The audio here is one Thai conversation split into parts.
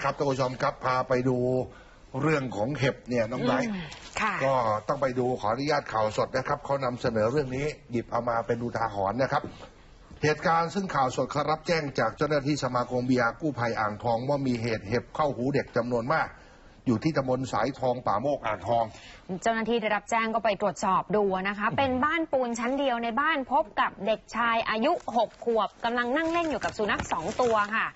นะครับท่านผู้ชมครับพาไปดูเรื่องของเห็บเนี่ยน้องไบรท์อืมค่ะ ก็ต้องไปดูขออนุญาตข่าวสดนะครับเขานำเสนอเรื่องนี้ หยิบเอามาเป็นดูทาหรณ์นะครับ เหตุการณ์ซึ่งข่าวสดเขารับแจ้งจากเจ้าหน้าที่สมาคมบียากู้ภัยอ่างทองว่ามีเหตุเห็บเข้าหูเด็กจำนวนมาก อยู่ที่ตำบลสายทองป่าโมกอ่างทอง เจ้าหน้าที่ได้รับแจ้งก็ไปตรวจสอบดูนะคะ เป็นบ้านปูนชั้นเดียวในบ้านพบกับเด็กชายอายุ 6 ขวบกำลังนั่งเล่นอยู่กับสุนัขสองตัวค่ะ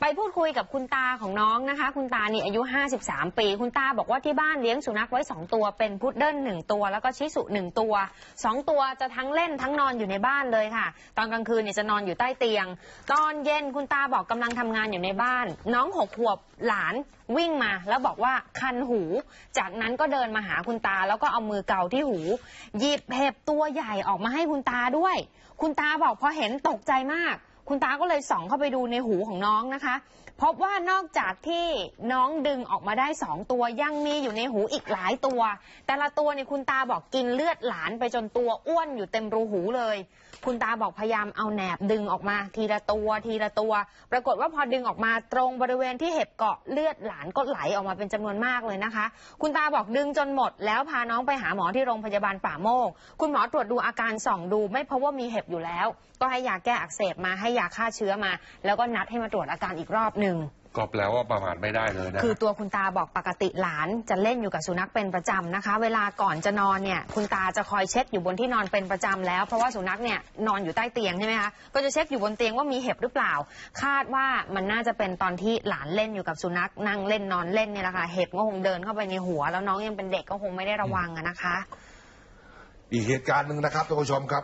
ไปพูดคุยกับคุณตาของน้องนะคะ คุณตานี่อายุ 53 ปี คุณตาบอกว่าที่บ้านเลี้ยงสุนัขไว้ 2 ตัวเป็นพุดเดิ้ลหนึ่งตัว แล้วก็ชิสุหนึ่งตัว 2 ตัวจะทั้งเล่นทั้งนอนอยู่ในบ้านเลยค่ะ ตอนกลางคืนเนี่ยจะนอนอยู่ใต้เตียง ตอนเย็นคุณตาบอกกำลังทำงานอยู่ในบ้าน น้องหกขวบหลานวิ่งมา แล้วบอกว่าคันหู จากนั้นก็เดินมาหาคุณตาแล้วก็เอามือเกาที่หูหยิบเห็บตัวใหญ่ออกมาให้คุณตาด้วย คุณตาบอกพอเห็นตกใจมาก คุณตาก็เลยส่องเข้าไปดูในหูของน้องนะคะ พบว่านอกจากที่น้องดึงออกมาได้สองตัวยังมีอยู่ในหูอีกหลายตัว แต่ละตัวเนี่ยคุณตาบอกกินเลือดหลานไปจนตัวอ้วนอยู่เต็มรูหูเลย คุณตาบอกพยายามเอาแหนบดึงออกมา ทีละตัวทีละตัว ปรากฏว่าพอดึงออกมาตรงบริเวณที่เห็บเกาะเลือดหลานก็ไหลออกมาเป็นจำนวนมากเลยนะคะ คุณตาบอกดึงจนหมด แล้วพาน้องไปหาหมอที่โรงพยาบาลป่าโมก คุณหมอตรวจดูอาการส่องดู ไม่พบว่ามีเห็บอยู่แล้ว ก็ให้ยาแก้อักเสบมาให้ยาฆ่าเชื้อมา แล้วก็นัดให้มาตรวจอาการอีกรอบหนึ่งก็แปลว่าประมาทไม่ได้เลยนะ คือตัวคุณตาบอกปกติหลานจะเล่นอยู่กับสุนัขเป็นประจำนะคะ เวลาก่อนจะนอนเนี่ยคุณตาจะคอยเช็คอยู่บนที่นอนเป็นประจำแล้ว เพราะว่าสุนัขเนี่ยนอนอยู่ใต้เตียงใช่ไหมคะ ก็จะเช็คอยู่บนเตียงว่ามีเห็บหรือเปล่า คาดว่ามันน่าจะเป็นตอนที่หลานเล่นอยู่กับสุนัขนั่งเล่นนอนเล่นเนี่ยแหละค่ะเห็บก็คงเดินเข้าไปในหัว แล้วน้องยังเป็นเด็กก็คงไม่ได้ระวังอะนะคะ อีกเหตุการณ์หนึ่งนะครับท่านผู้ชมครับ